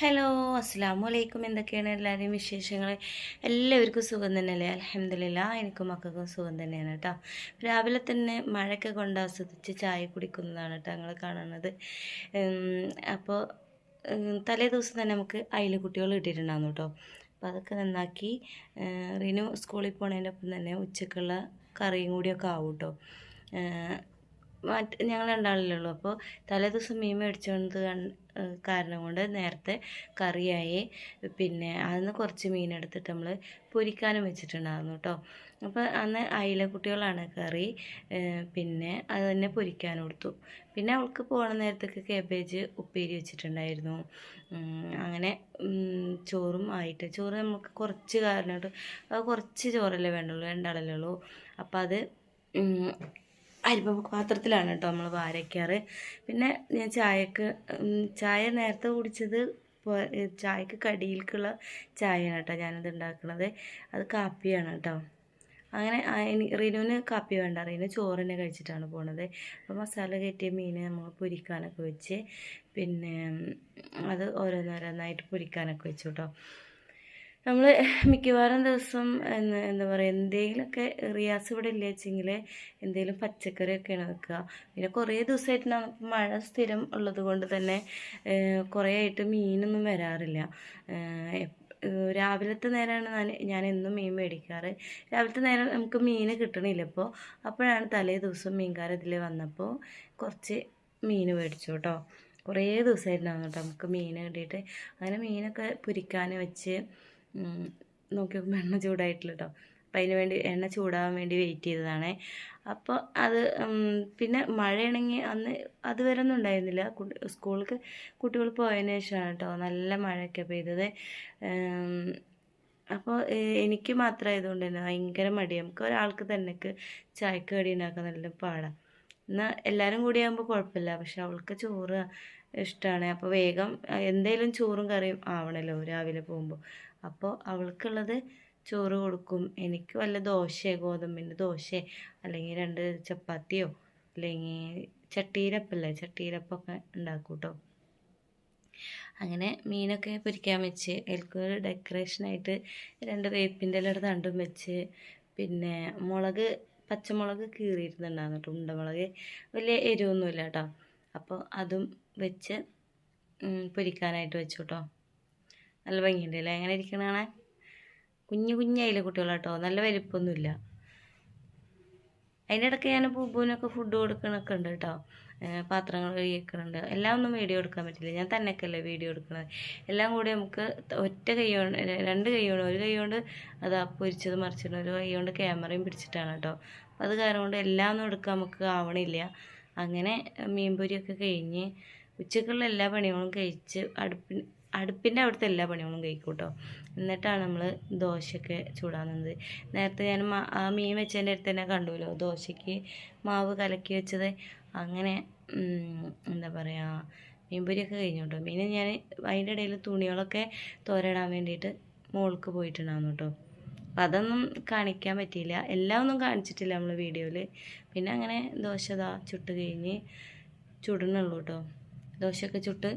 Hello അസ്സാം വലൈക്കും എന്തൊക്കെയാണ് എല്ലാവരുടെയും വിശേഷങ്ങൾ എല്ലാവർക്കും സുഖം തന്നെയല്ലേ? അലഹമില്ല എനിക്കും മക്കൾക്കും സുഖം തന്നെയാണ് കേട്ടോ രാവിലെ തന്നെ മഴയൊക്കെ കൊണ്ട് ആസ്വദിച്ച് ചായ കുടിക്കുന്നതാണ് കേട്ടോ ഞങ്ങൾ കാണുന്നത്. അപ്പോൾ തലേ ദിവസം തന്നെ നമുക്ക് അയൽ കുട്ടികൾ ഇട്ടിട്ടുണ്ടായിരുന്നു കേട്ടോ അപ്പോൾ അതൊക്കെ നന്നാക്കി റിനു സ്കൂളിൽ പോണതിന്റെ ഒപ്പം തന്നെ ഉച്ചക്കുള്ള കറിയും കൂടിയൊക്കെ ആവും കേട്ടോ മറ്റ് ഞങ്ങൾ രണ്ടാളല്ലേ ഉള്ളൂ. അപ്പോൾ തലേ ദിവസം മീൻ മേടിച്ചുകൊണ്ട് കാരണം കൊണ്ട് നേരത്തെ കറിയായി. പിന്നെ അതിന് കുറച്ച് മീൻ എടുത്തിട്ട് നമ്മൾ പൊരിക്കാനും വെച്ചിട്ടുണ്ടായിരുന്നു കേട്ടോ അപ്പോൾ അന്ന് അയില കുട്ടികളാണ് കറി പിന്നെ അത് തന്നെ പൊരിക്കാനും കൊടുത്തു. പിന്നെ അവൾക്ക് പോകുന്ന നേരത്തേക്ക് കേബേജ് ഉപ്പേരി വെച്ചിട്ടുണ്ടായിരുന്നു. അങ്ങനെ ചോറും ആയിട്ട്. ചോറ് നമുക്ക് കുറച്ച് കാരണമായിട്ട് കുറച്ച് ചോറല്ലേ വേണ്ടുള്ളൂ രണ്ടാളല്ലേ ഉള്ളൂ. അപ്പോൾ അത് അരിപ്പ പാത്രത്തിലാണ് കേട്ടോ നമ്മൾ വാരയ്ക്കാറ്. പിന്നെ ഞാൻ ചായക്ക് ചായ നേരത്തെ കുടിച്ചത് ചായക്ക് കടിയിലേക്കുള്ള ചായയാണ് കേട്ടോ ഞാനത് ഉണ്ടാക്കുന്നത് അത് കാപ്പിയാണ് കേട്ടോ. അങ്ങനെ റിനുവിന് കാപ്പി വേണ്ട. റിനു ചോറ് തന്നെ കഴിച്ചിട്ടാണ് പോണത്. അപ്പോൾ മസാല കയറ്റിയ മീൻ നമ്മൾ പൊരിക്കാനൊക്കെ വെച്ച്. പിന്നെ അത് ഓരോന്നോരോന്നായിട്ട് പൊരിക്കാനൊക്കെ വെച്ചു കേട്ടോ. നമ്മൾ മിക്കവാറും ദിവസം എന്ന് എന്താ പറയുക എന്തെങ്കിലുമൊക്കെ റിയാസ് ഇവിടെ ഇല്ല വെച്ചെങ്കിൽ എന്തെങ്കിലും പച്ചക്കറിയൊക്കെയാണ് വെക്കുക. പിന്നെ കുറേ ദിവസമായിട്ട് നമുക്ക് മഴ സ്ഥിരം ഉള്ളത് കൊണ്ട് തന്നെ കുറേ ആയിട്ട് മീനൊന്നും വരാറില്ല. രാവിലത്തെ നേരമാണ് ഞാൻ ഞാൻ എന്നും മീൻ മേടിക്കാറ്. രാവിലത്തെ നേരം നമുക്ക് മീൻ കിട്ടണില്ല ഇപ്പോൾ അപ്പോഴാണ് തലേ ദിവസം മീൻകാരൻ ഇതിൽ വന്നപ്പോൾ കുറച്ച് മീൻ മേടിച്ചു കേട്ടോ. കുറേ ദിവസമായിരുന്നു കേട്ടോ നമുക്ക് മീൻ കിട്ടിയിട്ട് അങ്ങനെ മീനൊക്കെ പൊരിക്കാൻ വെച്ച് നോക്കി നോക്കുമ്പോൾ എണ്ണ ചൂടായിട്ടില്ല കേട്ടോ അപ്പം അതിന് വേണ്ടി എണ്ണ ചൂടാവാൻ വേണ്ടി വെയിറ്റ് ചെയ്തതാണേ. അപ്പോൾ അത് പിന്നെ മഴയാണെങ്കിൽ അന്ന് അതുവരെ ഒന്നും ഉണ്ടായിരുന്നില്ല. സ്കൂളിലേക്ക് കുട്ടികൾ പോയതിന് ശേഷമാണ് കേട്ടോ നല്ല മഴയൊക്കെ പെയ്തത്. അപ്പോൾ എനിക്ക് മാത്രം ആയതുകൊണ്ട് തന്നെ ഭയങ്കര മടി നമുക്ക് ഒരാൾക്ക് തന്നെക്ക് ചായക്ക് കടി ഉണ്ടാക്കാൻ നല്ല പാടാണ് എന്നാൽ എല്ലാവരും കൂടി ആകുമ്പോൾ കുഴപ്പമില്ല. പക്ഷെ അവൾക്ക് ചോറ് ഇഷ്ടമാണ് അപ്പോൾ വേഗം എന്തേലും ചോറും കറിയും ആവണല്ലോ രാവിലെ പോകുമ്പോൾ അപ്പോൾ അവൾക്കുള്ളത് ചോറ് കൊടുക്കും. എനിക്ക് വല്ല ദോശയോ ഗോതമ്പിന്റെ ദോശയോ അല്ലെങ്കിൽ രണ്ട് ചപ്പാത്തിയോ അല്ലെങ്കിൽ ചട്ടീരപ്പല്ലേ? ചട്ടീരപ്പൊക്കെ ഉണ്ടാക്കും കേട്ടോ അങ്ങനെ മീനൊക്കെ പൊരിക്കാൻ വെച്ച് എനിക്കൊരു ഡെക്കറേഷനായിട്ട് രണ്ട് വേപ്പിന്റെ ഇലയുടെ തണ്ടും വെച്ച് പിന്നെ മുളക് പച്ചമുളക് കീറിയിരുന്നുണ്ടായിരുന്നു കേട്ടോ. ഉണ്ടമുളക് വലിയ എരിവൊന്നുമില്ല കേട്ടോ. അപ്പോൾ അതും വെച്ച് പൊരിക്കാനായിട്ട് വെച്ചു കേട്ടോ. നല്ല ഭംഗിയുണ്ട് അല്ലേ എങ്ങനെ ഇരിക്കണേ കുഞ്ഞു കുഞ്ഞായില്ലേ കുട്ടികളാട്ടോ. നല്ല വലിപ്പമൊന്നുമില്ല. അതിന്റെ ഇടയ്ക്ക് ഞാൻ ബുബുവിനൊക്കെ ഫുഡ് കൊടുക്കണൊക്കെ ഉണ്ട് കേട്ടോ. പാത്രങ്ങൾ കഴുകി എല്ലാം ഒന്നും വീഡിയോ എടുക്കാൻ പറ്റില്ല. ഞാൻ തന്നെയൊക്കെയല്ലേ വീഡിയോ എടുക്കുന്നത് എല്ലാം കൂടി നമുക്ക് ഒറ്റ കൈ രണ്ട് കൈ കൊണ്ട് ഒരു കൈ കൊണ്ട് അതാ പൊരിച്ചത് മറിച്ചിട്ട് ഒരു കൈ കൊണ്ട് ക്യാമറയും പിടിച്ചിട്ടാണ് കേട്ടോ. അപ്പം അത് കാരണം കൊണ്ട് എല്ലാം ഒന്നും എടുക്കാൻ നമുക്ക് ആവണില്ല. അങ്ങനെ മീൻപൊരിയൊക്കെ കഴിഞ്ഞ് ഉച്ചക്കുള്ള എല്ലാ പണികളും കഴിച്ച് അടുപ്പിൻ അടുപ്പിന്റെ അവിടുത്തെ എല്ലാ പണികളും കഴിക്കും കേട്ടോ എന്നിട്ടാണ് നമ്മൾ ദോശയൊക്കെ ചൂടാകുന്നത് നേരത്തെ ഞാൻ ആ മീൻ വെച്ചതിന്റെ അടുത്ത് തന്നെ കണ്ടുല്ലോ ദോശയ്ക്ക് മാവ് കലക്കി വെച്ചത്. അങ്ങനെ എന്താ പറയുക മീൻപൊരിയൊക്കെ കഴിഞ്ഞു കേട്ടോ മീൻ ഞാൻ അതിന്റെ ഇടയിൽ തുണികളൊക്കെ തോരയിടാൻ വേണ്ടിയിട്ട് മോൾക്ക് പോയിട്ടുണ്ടായിരുന്നു കേട്ടോ. അപ്പം അതൊന്നും കാണിക്കാൻ പറ്റിയില്ല. എല്ലാം ഒന്നും കാണിച്ചിട്ടില്ല നമ്മൾ വീഡിയോയിൽ പിന്നെ അങ്ങനെ ദോശ ചുട്ട് കഴിഞ്ഞ് ചുടണുള്ളൂ കേട്ടോ. ദോശയൊക്കെ ചുട്ട്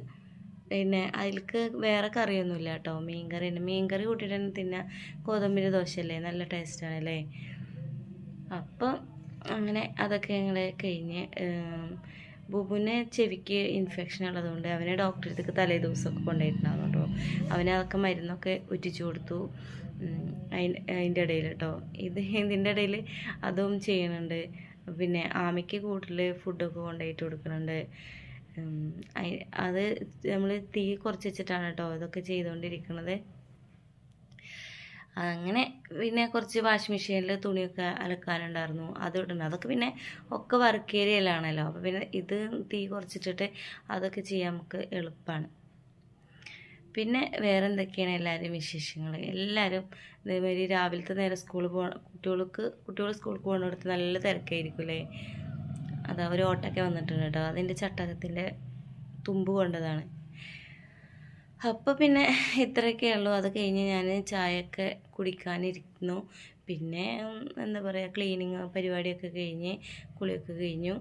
പിന്നെ അതിലേക്ക് വേറെ കറിയൊന്നുമില്ല കേട്ടോ മീൻ കറി തന്നെ മീൻ കറി കൂട്ടിയിട്ട് തന്നെ തിന്നാൻ ഗോതമ്പിന്റെ ദോശയല്ലേ? നല്ല ടേസ്റ്റാണ് അല്ലേ അപ്പം അങ്ങനെ അതൊക്കെ ഞങ്ങൾ കഴിഞ്ഞ് ബുബുവിനെ ചെവിക്ക് ഇൻഫെക്ഷൻ ഉള്ളതുകൊണ്ട് അവനെ ഡോക്ടറെ അടുത്തേക്ക് തലേ ദിവസമൊക്കെ കൊണ്ടുപോയിട്ടുണ്ടായിരുന്നു കേട്ടോ അവനെ അതൊക്കെ മരുന്നൊക്കെ ഉറ്റിച്ചു കൊടുത്തു. അതിന്റെ ഇടയിൽ കേട്ടോ ഇത് ഇതിന്റെ ഇടയിൽ അതും ചെയ്യുന്നുണ്ട് പിന്നെ ആമയ്ക്ക് കൂട്ടിൽ ഫുഡൊക്കെ കൊണ്ടുപോയിട്ട് കൊടുക്കുന്നുണ്ട് അത് നമ്മൾ തീ കുറച്ച് വെച്ചിട്ടാണ് കേട്ടോ ഇതൊക്കെ ചെയ്തുകൊണ്ടിരിക്കുന്നത് അങ്ങനെ പിന്നെ കുറച്ച് വാഷിംഗ് മെഷീനിൽ തുണിയൊക്കെ അലക്കാനുണ്ടായിരുന്നു അത് ഇടുന്നു അതൊക്കെ പിന്നെ ഒക്കെ വർക്ക് ഏരിയയിലാണല്ലോ അപ്പോൾ പിന്നെ ഇത് തീ കുറച്ചിട്ടിട്ട് അതൊക്കെ ചെയ്യാൻ നമുക്ക് എളുപ്പമാണ് പിന്നെ വേറെ എന്തൊക്കെയാണ് എല്ലാവരും വിശേഷങ്ങൾ എല്ലാവരും ഇതേമാതിരി രാവിലത്തെ നേരം സ്കൂളിൽ പോകണം കുട്ടികൾക്ക് കുട്ടികൾ സ്കൂളിൽ പോകുന്നിടത്ത് നല്ല തിരക്കായിരിക്കും അല്ലേ? അതാ ഒരു ഓട്ടൊക്കെ വന്നിട്ടുണ്ട് കേട്ടോ. അതിന്റെ ചട്ടകത്തിന്റെ തുമ്പ് കൊണ്ടതാണ്. അപ്പോൾ പിന്നെ ഇത്രയൊക്കെ ഉള്ളൂ. അത് കഴിഞ്ഞ് ഞാൻ ചായയൊക്കെ കുടിക്കാനിരിക്കുന്നു. പിന്നെ എന്താ പറയുക ക്ലീനിങ് പരിപാടിയൊക്കെ കഴിഞ്ഞ് കുളിയൊക്കെ കഴിഞ്ഞു.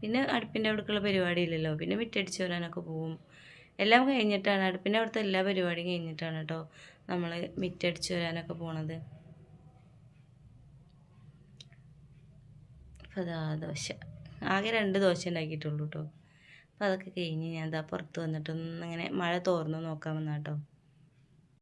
പിന്നെ അടുപ്പിന്റെ അവിടേക്കുള്ള പരിപാടി ഇല്ലല്ലോ. പിന്നെ മിറ്റടിച്ച് വരാനൊക്കെ പോവും. എല്ലാം കഴിഞ്ഞിട്ടാണ്. അടുപ്പിന്റെ അവിടുത്തെ എല്ലാ പരിപാടിയും കഴിഞ്ഞിട്ടാണ് കേട്ടോ നമ്മൾ മിറ്റടിച്ച് വരാനൊക്കെ പോണത്. അപ്പോൾ ദോശ. ആകെ രണ്ട് ദോശ ഉണ്ടാക്കിയിട്ടുള്ളൂ കേട്ടോ അപ്പോൾ അതൊക്കെ കഴിഞ്ഞ് ഞാൻ എന്താ പുറത്ത് വന്നിട്ട് ഒന്നിങ്ങനെ മഴ തോർന്നു നോക്കാൻ വന്ന കേട്ടോ